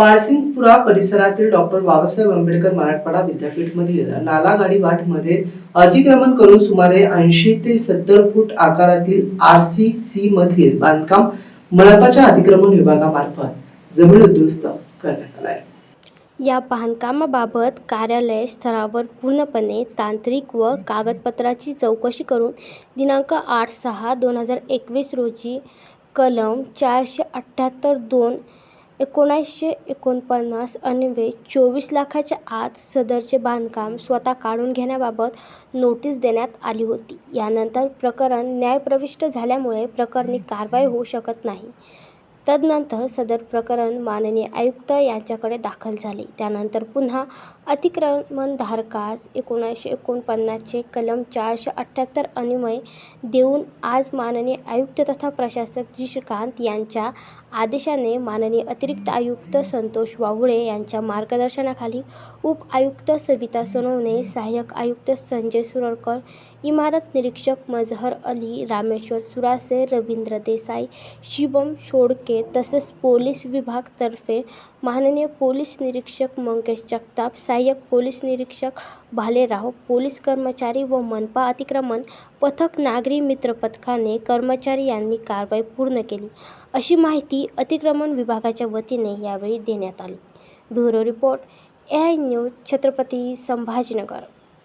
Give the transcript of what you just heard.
पाळसिंगपुरा परिसरातील डॉक्टर बाबासाहेब आंबेडकर मराठवाडा विद्यापीठमधील नालागाडी वाटमध्ये अतिक्रमण करून सुमारे ऐंशी ते सत्तर फूट आकारातील आर सी सी मधील बांधकाम मनपाच्या अतिक्रमण विभागामार्फत जमीन उद्ध्वस्त करण्यात आला आहे. या बांधकामाबाबत कार्यालय स्तरावर पूर्णपणे तांत्रिक व कागदपत्राची चौकशी करून दिनांक आठ सहा दोन हजार एकवीस रोजी कलम चारशे अठ्ठ्याहत्तर दोन एकोणीसशे एकोणपन्नास अन्वये चोवीस लाखाच्या आत सदरचे बांधकाम स्वतः काढून घेण्याबाबत नोटीस देण्यात आली होती. यानंतर प्रकरण न्यायप्रविष्ट झाल्यामुळे प्रकरणी कारवाई होऊ शकत नाही. तदनंतर सदर प्रकरण माननीय आयुक्त यांच्याकडे दाखल झाले. त्यानंतर पुन्हा अतिक्रमणधारकास एकोणीसशे एकोणपन्नासचे कलम चारशे अठ्ठ्याहत्तर अन्वये देऊन आज माननीय आयुक्त तथा प्रशासक जी श्रीकांत यांच्या आदेशाने माननीय अतिरिक्त आयुक्त संतोष वाघुळे यांच्या मार्गदर्शनाखाली उपआयुक्त सविता सोनवणे सहाय्यक आयुक्त संजय सुरळकर इमारत निरीक्षक मजहर अली रामेश्वर सुरासे रवींद्र देसाई शिवम शोडके तसेच पोलीस विभागातर्फे माननीय पोलीस निरीक्षक मंकेश जगताप सहाय्यक पोलीस निरीक्षक भालेराव पोलीस कर्मचारी व मनपा अतिक्रमण पथक नागरी मित्र पथकाने कर्मचारी यांनी कारवाई पूर्ण केली. अशी माहिती अतिक्रमण विभागाच्या वतीने यावेळी देण्यात आली. Bureau report A I news Chhatrapati Sambhajinagar.